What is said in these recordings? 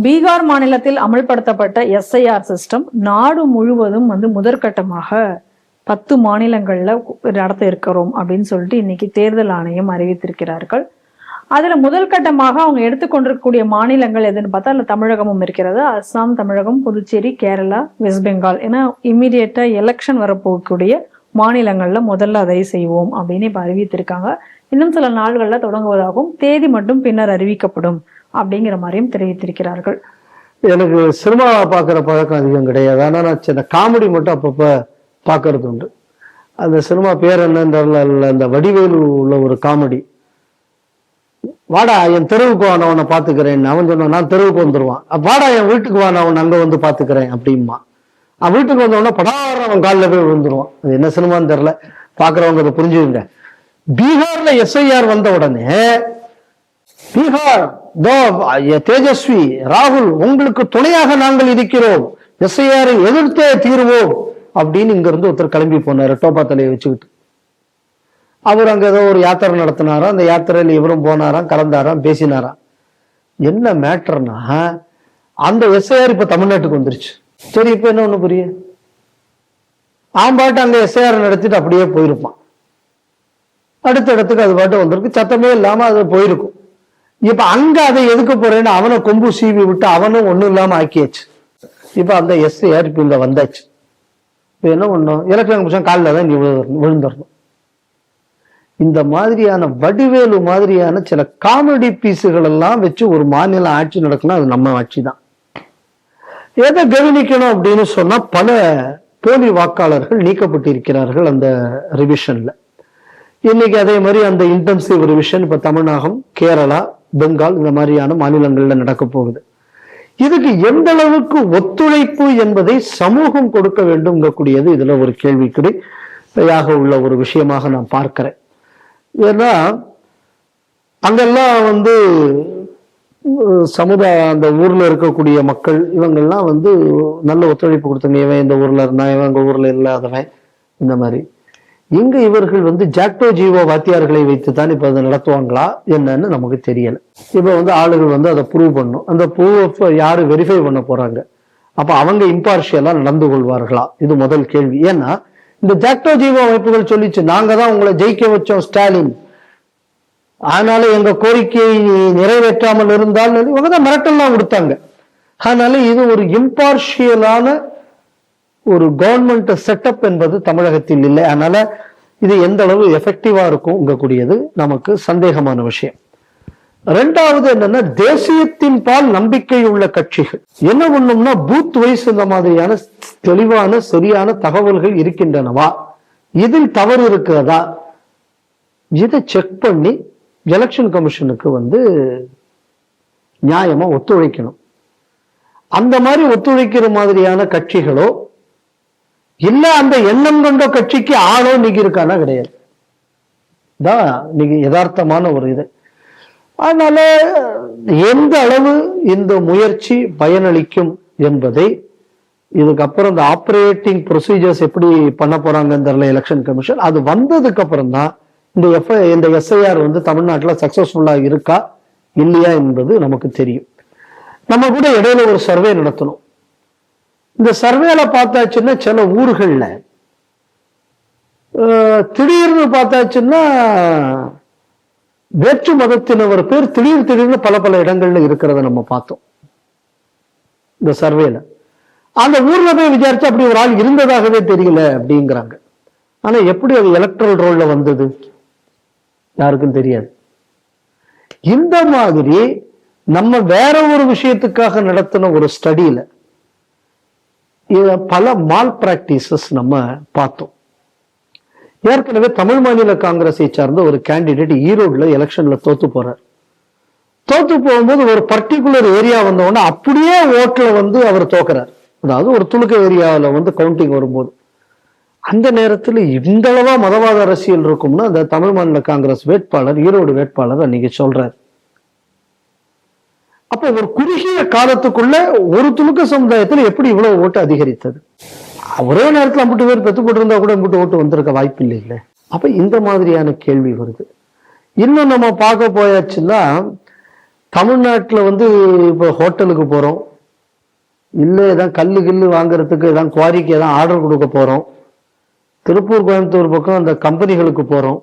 பீகார் மாநிலத்தில் அமல்படுத்தப்பட்ட SIR system நாடு முழுவதும் வந்து முதற்கட்டமாக பத்து மாநிலங்கள்ல நடத்த இருக்கிறோம் அப்படின்னு சொல்லிட்டு இன்னைக்கு தேர்தல் ஆணையம் அறிவித்திருக்கிறார்கள். அதுல முதல் கட்டமாக அவங்க எடுத்துக்கொண்டிருக்கக்கூடிய மாநிலங்கள் எதுன்னு பார்த்தா அதில் தமிழகமும் இருக்கிறது. அஸ்ஸாம் தமிழகம் புதுச்சேரி கேரளா வெஸ்ட் பெங்கால் ஏன்னா இம்மிடியேட்டாக எலெக்ஷன் வரப்போகக்கூடிய மாநிலங்களில் முதல்ல அதை செய்வோம் அப்படின்னு இப்போ அறிவித்திருக்காங்க. இன்னும் சில நாள்கள்ல தொடங்குவதாகவும் தேதி மட்டும் பின்னர் அறிவிக்கப்படும். அப்படிங்கிற மாதிரியும் தெரிவித்திருக்கிறார்கள். எனக்கு சினிமா பார்க்குற பழக்கம் அதிகம் கிடையாது. ஆனால் நான் சின்ன காமெடி மட்டும் அப்பப்போ பார்க்கறது உண்டு. அந்த சினிமா பேர் என்னன்னு தெரியல. அந்த வடிவேலு உள்ள ஒரு காமெடி. வாடா என் தெருவுக்கு வா நான் உன்னை பார்த்துக்கிறேன் அவன் சொன்னான் நான் தெருவுக்கு வந்துருவான். வாடா என் வீட்டுக்கு வா நான் உன்னை அங்கே வந்து பார்த்துக்கிறேன் அப்படிமா அவன் வீட்டுக்கு வந்தவொடனே படாரம் அவன் காலில் போய் விழுந்துருவான். அது என்ன சினிமான்னு தெரில பார்க்குறவங்க அதை புரிஞ்சுக்கங்க. பீகாரில் எஸ்ஐஆர் வந்த உடனே பீகார் தோ தேஜஸ்வி ராகுல் உங்களுக்கு துணையாக நாங்கள் இருக்கிறோம். எஸ்ஐஆரை எதிர்த்தே தீர்வோம். அப்படின்னு இங்க இருந்து ஒருத்தர் கிளம்பி போனாரு டோப்பா தலையை வச்சுக்கிட்டு. அவர் அங்க ஏதோ ஒரு யாத்திரை நடத்தினாராம். அந்த யாத்திரையில் இவரும் போனாராம் கலந்தாராம் பேசினாராம். என்ன மேட்டர்னா அந்த எஸ்ஐஆர் இப்ப தமிழ்நாட்டுக்கு வந்துருச்சு. சரி இப்ப என்ன ஒண்ணு புரிய? ஆம்பாட்டு பாட்டு அங்க எஸ்ஐஆர் நடத்திட்டு அப்படியே போயிருப்பான். அடுத்த இடத்துக்கு அது பாட்டு வந்திருக்கு. சத்தமே இல்லாம அது போயிருக்கும். இப்ப அங்க அதை எதுக்க போறேன்னு அவனை கொம்பு சீவி விட்டு அவனும் ஒண்ணும் இல்லாம ஆக்கியாச்சு. இப்ப அந்த எஸ் இப்ப வந்தாச்சு. இப்ப என்ன பண்ணும் எலக்ட்ரானிக் மிஷன் காலில் தான் நீ விழுந்துடணும் விழுந்துடணும் இந்த மாதிரியான வடிவேலு மாதிரியான சில காமெடி பீஸுகள் எல்லாம் வச்சு ஒரு மாநில ஆட்சி நடக்கணும் அது நம்ம ஆட்சி தான். எதை கவனிக்கணும் அப்படின்னு சொன்னா பல போலி வாக்காளர்கள் நீக்கப்பட்டிருக்கிறார்கள் அந்த ரிவிஷன்ல இன்னைக்கு அதே மாதிரி அந்த இன்டென்சிவ் ரிவிஷன் இப்ப தமிழகம் கேரளா பெங்கால் இந்த மாதிரியான மாநிலங்களில் நடக்க போகுது. இதுக்கு எந்த அளவுக்கு ஒத்துழைப்பு என்பதை சமூகம் கொடுக்க வேண்டும்ங்கக்கூடியது இதுல ஒரு கேள்விக்குறியாக உள்ள ஒரு விஷயமாக நான் பார்க்கிறேன். ஏன்னா அங்கெல்லாம் வந்து சமுதாய அந்த ஊர்ல இருக்கக்கூடிய மக்கள் இவங்கெல்லாம் வந்து நல்ல ஒத்துழைப்பு கொடுத்தாங்க இவன் இந்த ஊர்ல இருந்தான் இவன் எங்க ஊர்ல இல்லாதவன் இந்த மாதிரி. இங்க இவர்கள் வந்து ஜாக்டோ ஜீவோ வாத்தியார்களை வைத்து தான் இப்ப அதை நடத்துவாங்களா என்னன்னு நமக்கு தெரியல. இப்ப வந்து ஆளுகள் வந்து அதை ப்ரூவ் பண்ணும். அந்த ப்ரூவ் யாரு வெரிஃபை பண்ண போறாங்க? அப்ப அவங்க இம்பார்ஷியலா நடந்து கொள்வார்களா? இது முதல் கேள்வி. ஏன்னா இந்த ஜாக்டோ ஜீவோ அமைப்புகள் சொல்லிச்சு நாங்க தான் உங்களை ஜெயிக்க வச்சோம் ஸ்டாலின். அதனால எங்க கோரிக்கையை நிறைவேற்றாமல் இருந்தால் இவங்க தான் மிரட்டல்லாம் கொடுத்தாங்க. அதனால இது ஒரு இம்பார்ஷியலான ஒரு கவர்மெண்ட் செட்டப் என்பது தமிழகத்தில் இல்லை. அதனால இது எந்த அளவு எஃபெக்டிவா இருக்கும் கூடியது நமக்கு சந்தேகமான விஷயம். ரெண்டாவது என்னன்னா தேசியத்தின் பால் நம்பிக்கை உள்ள கட்சிகள். என்ன பண்ணும்னா பூத் வைஸ் இந்த மாதிரியான தெளிவான சரியான தகவல்கள் இருக்கின்றனவா? இதில் தவறு இருக்கிறதா? இதை செக் பண்ணி எலெக்ஷன் கமிஷனுக்கு வந்து நியாயமா ஒத்துழைக்கணும். அந்த மாதிரி ஒத்துழைக்கிற மாதிரியான கட்சிகளோ இல்ல அந்த எண்ணம் கொண்ட கட்சிக்கு ஆளோ நீங்க இருக்கானா கிடையாது. தான் நீங்க யதார்த்தமான ஒரு இது. அதனால எந்த அளவு இந்த முயற்சி பயனளிக்கும் என்பதை இதுக்கப்புறம் இந்த ஆப்ரேட்டிங் ப்ரொசீஜர்ஸ் எப்படி பண்ண போறாங்கன்னு தெரியல எலெக்ஷன் கமிஷன் அது வந்ததுக்கு அப்புறம் தான் இந்த எஃப் இந்த எஸ்ஐஆர் வந்து தமிழ்நாட்டில் சக்சஸ்ஃபுல்லா இருக்கா இல்லையா என்பது நமக்கு தெரியும். நம்ம கூட இடையில ஒரு சர்வே நடத்தணும். இந்த சர்வேல பார்த்தாச்சுன்னா சில ஊர்கள்ல. திடீர்னு பார்த்தாச்சுன்னா வேற்று மதத்தினவர் பேர் திடீர் திடீர்னு பல பல இடங்கள்ல இருக்கிறத நம்ம பார்த்தோம். இந்த சர்வேல. அந்த ஊர்ல போய் விசாரிச்சு அப்படி ஒரு ஆள் இருந்ததாகவே தெரியல அப்படிங்கிறாங்க. ஆனா எப்படி அது எலக்ட்ரல் ரோல்ல வந்தது? யாருக்கும் தெரியாது. இந்த மாதிரி நம்ம வேற ஒரு விஷயத்துக்காக நடத்தின ஒரு ஸ்டடியில பல மால் பிராக்டிசஸ் நம்ம பார்த்தோம். ஏற்கனவே தமிழ் மாநில காங்கிரஸை சார்ந்த ஒரு கேண்டிடேட் ஈரோடுல எலெக்ஷன்ல தோத்து போறார். தோத்து போகும்போது ஒரு பர்டிகுலர் ஏரியா வந்த அப்படியே ஓட்டுல வந்து அவர் தோக்குறார். அதாவது ஒரு துணுக்க ஏரியாவில் வந்து கவுண்டிங் வரும்போது. அந்த நேரத்தில் இந்த அளவா மதவாத அரசியல் இருக்கும்னு அந்த தமிழ் மாநில காங்கிரஸ் வேட்பாளர் ஈரோடு வேட்பாளர் அன்னைக்கு சொல்றாரு. அப்போ ஒரு குறுகிய காலத்துக்குள்ள ஒரு துணுக்க சமுதாயத்தில் எப்படி இவ்வளவு ஓட்டு அதிகரித்தது? ஒரே நேரத்தில் அம்பிட்டு பேர் பெத்து போட்டிருந்தா கூட அம்பிட்டு ஓட்டு வந்திருக்க வாய்ப்பு இல்லை இல்லை. அப்ப இந்த மாதிரியான கேள்வி வருது. இன்னும் நம்ம பார்க்க போயாச்சுன்னா தமிழ்நாட்டில் வந்து இப்போ ஹோட்டலுக்கு போகிறோம் இல்லை ஏதாவது கல்லு கில்லு வாங்குறதுக்கு ஏதாவது குவாரிக்கு ஏதாவது ஆர்டர் கொடுக்க போகிறோம் திருப்பூர் கோயம்புத்தூர் பக்கம் அந்த கம்பெனிகளுக்கு போகிறோம்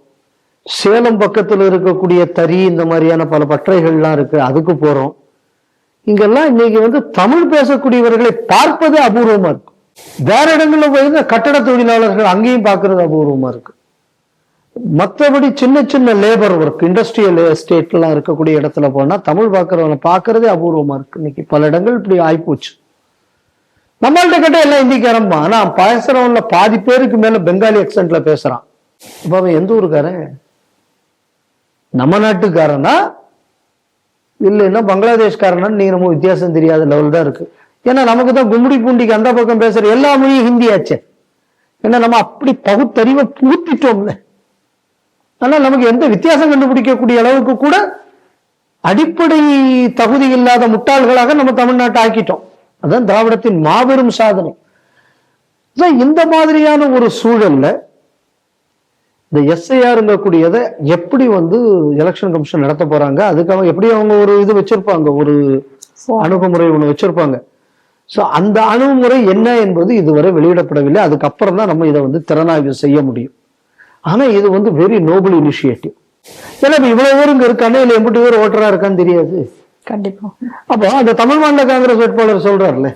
சேலம் பக்கத்தில் இருக்கக்கூடிய தறி இந்த மாதிரியான பல பட்டறைகள்லாம் இருக்கு. அதுக்கு போகிறோம் இங்கெல்லாம் இன்னைக்கு வந்து தமிழ் பேசக்கூடியவர்களை பார்ப்பது அபூர்வமா இருக்கும். வேற இடங்கள்ல போயிருந்தா கட்டட தொழிலாளர்கள் அங்கேயும் பார்க்கறது அபூர்வமா இருக்கு. மற்றபடி சின்ன சின்ன லேபர் ஒர்க் இண்டஸ்ட்ரியல் எஸ்டேட்லாம் இருக்கக்கூடிய இடத்துல போனா தமிழ் பார்க்கறவங்க பார்க்கறதே அபூர்வமா இருக்கு. இன்னைக்கு பல இடங்கள் இப்படி ஆயிப்போச்சு. நம்மள்ட்ட கிட்ட எல்லாம் ஹிந்திக்காரன் ஆனா பேசுறவன்ல பாதி பேருக்கு மேல பெங்காலி அக்சென்ட்ல பேசுறான். இப்போ அவன் எந்த ஊருக்காரன்? நம்ம நாட்டுக்காரனா? இல்லைன்னா பங்களாதேஷ்காரனா நீங்க நம்ம வித்தியாசம் தெரியாத லெவல் தான் இருக்கு. ஏன்னா நமக்கு தான் கும்முடி பூண்டிக்கு அந்த பக்கம் பேசுற எல்லா மொழியும் ஹிந்தி ஆச்சு. ஏன்னா நம்ம அப்படி பகுத்தறிவை புகுத்திட்டோம்ல. ஆனால் நமக்கு எந்த வித்தியாசம் கண்டுபிடிக்கக்கூடிய அளவுக்கு கூட அடிப்படை தகுதி இல்லாத முட்டாள்களாக நம்ம தமிழ்நாட்டை ஆக்கிட்டோம். அதுதான் திராவிடத்தின் மாபெரும் சாதனை. இந்த மாதிரியான ஒரு சூழல்ல இந்த எஸ்ஐஆருங்க கூடியதை எப்படி வந்து எலெக்ஷன் கமிஷன் நடத்த போறாங்க? அதுக்காக எப்படி அவங்க ஒரு இது வச்சிருப்பாங்க? ஒரு அணுகுமுறை ஒண்ணு வச்சிருப்பாங்க. சோ அந்த அணுகுமுறை என்ன என்பது இதுவரை வெளியிடப்படவில்லை. அதுக்கப்புறம் தான் நம்ம இதை வந்து திறனாய்வு செய்ய முடியும். ஆனா இது வந்து வெரி நோபல் இனிஷியேட்டிவ் ஏன்னா இப்ப இவ்வளவு பேர் இங்க இருக்கானே இல்ல எம்பிட்டு பேர் ஓட்டரா இருக்கான்னு தெரியாது. கண்டிப்பா. அப்போ அந்த தமிழ் மாநில காங்கிரஸ் வேட்பாளர் சொல்றாருல்ல.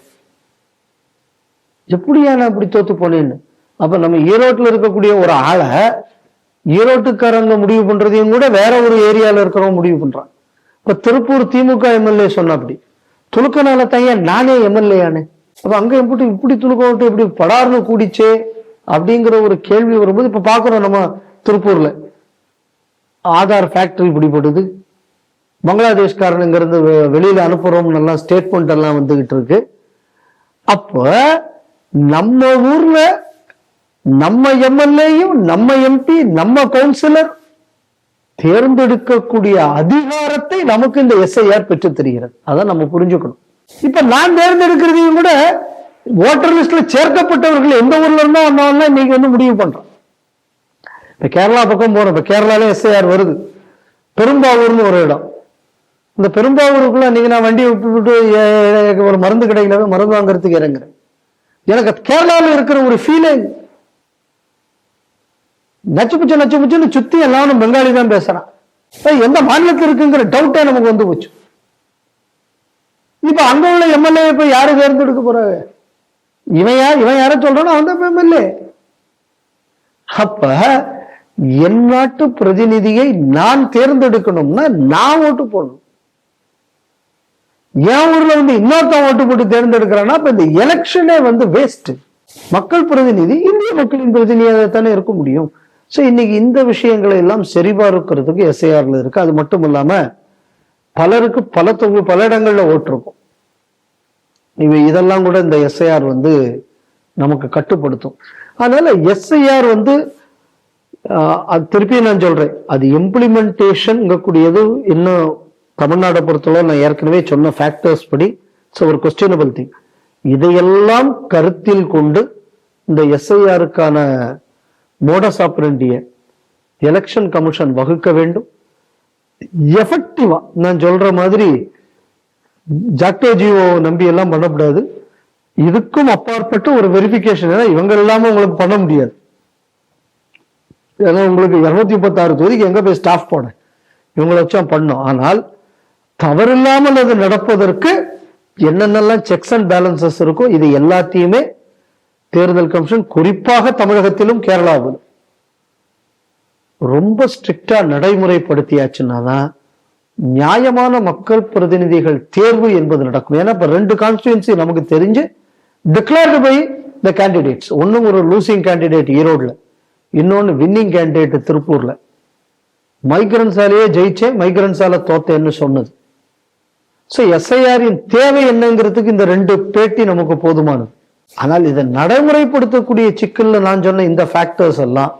எப்படியா நான் இப்படி தோத்து போனேன்னு? அப்ப நம்ம ஈரோட்டுல இருக்கக்கூடிய ஒரு ஆளை ஈரோட்டுக்காரங்க முடிவு பண்றதையும் கூட வேற ஒரு ஏரியால இருக்கிறவங்க முடிவு பண்றான் இப்ப திருப்பூர் திமுக எம்எல்ஏ சொன்ன அப்படி. துலுக்கனால தையன் நானே எம்எல்ஏ ஆனே? அப்ப அங்க எப்படி இப்படி துலுக்க விட்டு இப்படி படார்னு கூடிச்சே அப்படிங்கிற ஒரு கேள்வி வரும்போது இப்ப பாக்குறோம் நம்ம திருப்பூர்ல. ஆதார் ஃபேக்டரி பிடிபடுது. பங்களாதேஷ்காரனுங்கிறது வெ- வெளியில அனுப்புறோம் எல்லாம் ஸ்டேட்மெண்ட் எல்லாம் வந்துகிட்டு இருக்கு. அப்ப நம்ம ஊர்ல நம்ம எம்எல்ஏயும் நம்ம எம்பி நம்ம கவுன்சிலர் தேர்ந்தெடுக்கக்கூடிய அதிகாரத்தை நமக்கு இந்த எஸ்ஐஆர் பெற்று தருகிறது. அதான் நம்ம புரிஞ்சுக்கணும். இப்ப நான் தேர்ந்தெடுக்கிறதையும் கூட ஓட்டர் லிஸ்ட்ல சேர்க்கப்பட்டவர்கள் எந்த ஊர்ல இருந்தோ வந்தவங்க இன்னைக்கு வந்து முடிவு பண்றோம். இப்ப கேரளா பக்கம் போறோம். இப்ப கேரளால எஸ்ஐஆர் வருது. பெரும்பாவூர்னு ஒரு இடம். இந்த பெரும்பாவூருக்குள்ள இன்னைக்கு நான் வண்டியை விட்டு எனக்கு ஒரு மருந்து கடையில மருந்து வாங்குறதுக்கு இறங்குறேன். எனக்கு கேரளாவில் இருக்கிற ஒரு ஃபீலிங் நச்சு புச்சு நச்சு புச்சுன்னு சுத்தி எல்லாரும் பெங்காலி தான் பேசுறான் எந்த மாநிலத்தில் இருக்குங்கிற டவுட்டே நமக்கு வந்து போச்சு. இப்ப அங்க உள்ள எம்எல்ஏ இப்ப யாரு தேர்ந்தெடுக்க போறாரு இவன் யார் இவன் யார சொல்றானோ அவன் தான் எம்எல்ஏ அப்ப என் நாட்டு பிரதிநிதியை நான் தேர்ந்தெடுக்கணும்னா நான் ஓட்டு போடணும். என் ஊர்ல வந்து இன்னொருத்தன் ஓட்டு போட்டு தேர்ந்தெடுக்கிறான்னா இப்ப இந்த எலெக்ஷனே வந்து வேஸ்ட் மக்கள் பிரதிநிதி இந்திய மக்களின் பிரதிநிதியாக தானே இருக்க முடியும். ஸோ இன்னைக்கு இந்த விஷயங்களை எல்லாம் சரிபார்க்கிறதுக்கு எஸ்ஐஆரில் இருக்குது அது மட்டும் இல்லாமல் பலருக்கு பல தொகு பல இடங்களில் ஓட்டிருக்கும் இவ இதெல்லாம் கூட இந்த எஸ்ஐஆர் வந்து நமக்கு கட்டுப்படுத்தும். அதனால எஸ்ஐஆர் வந்து அது திருப்பி நான் சொல்றேன். அது இம்ப்ளிமெண்டேஷன் இன்னும் தமிழ்நாடை பொறுத்தளவு நான் ஏற்கனவே சொன்ன ஃபேக்டர்ஸ் படி ஸோ ஒரு கொஸ்டினபிள் திங் இதையெல்லாம் கருத்தில் கொண்டு இந்த எஸ்ஐஆருக்கான மோடஸ் ஆப்பரண்டிய எலெக்ஷன் கமிஷன் வகுக்க வேண்டும். எஃபெக்டிவா நான் சொல்ற மாதிரி ஜாக்டோ ஜியோ நம்பி எல்லாம் பண்ணக்கூடாது. இதுக்கும் அப்பாற்பட்டு ஒரு வெரிஃபிகேஷன் ஏன்னா இவங்க இல்லாம உங்களுக்கு பண்ண முடியாது. ஏன்னா உங்களுக்கு இருநூத்தி முப்பத்தாறு தொகுதிக்கு எங்க போய் ஸ்டாஃப் போட? இவங்களை வச்சா பண்ணோம். ஆனால் தவறில்லாமல் அது நடப்பதற்கு என்னென்னலாம் செக்ஸ் அண்ட் பேலன்சஸ் இருக்கோ இது எல்லாத்தையுமே தேர்தல் கமிஷன் குறிப்பாக தமிழகத்திலும் கேரளாவிலும் ரொம்ப ஸ்ட்ரிக்டா நடைமுறைப்படுத்தியாச்சுன்னா தான் நியாயமான மக்கள் பிரதிநிதிகள் தேர்வு என்பது நடக்கும். ஏன்னா இப்ப ரெண்டு கான்ஸ்டியூன்சி நமக்கு தெரிஞ்சு டிக்ளேர்டு பை த கேண்டிடேட்ஸ் ஒன்னும் ஒரு லூசிங் கேண்டிடேட் ஈரோடுல. இன்னொன்னு வின்னிங் கேண்டிடேட் திருப்பூர்ல. மைக்ரன்ஸாலேயே ஜெயிச்சேன் மைக்ரன்ஸால தோத்தேன்னு சொன்னது. ஸோ எஸ்ஐஆரின் தேவை என்னங்கிறதுக்கு இந்த ரெண்டு பேட்டி நமக்கு போதுமானது. ஆனால் இதை நடைமுறைப்படுத்தக்கூடிய சிக்கல்ல நான் சொன்ன இந்த ஃபேக்டர்ஸ் எல்லாம்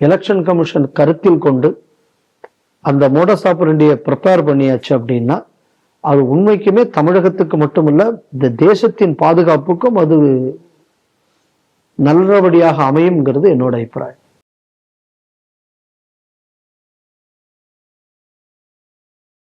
எலெக்ஷன் கமிஷன் கருத்தில் கொண்டு அந்த மோடஸ் ஆப்பரண்டியை ப்ரிப்பேர் பண்ணியாச்சு அப்படின்னா அது உண்மைக்குமே தமிழகத்துக்கு மட்டுமல்ல இந்த தேசத்தின் பாதுகாப்புக்கும் அது நல்லபடியாக அமையுங்கிறது என்னோட அபிப்பிராயம்.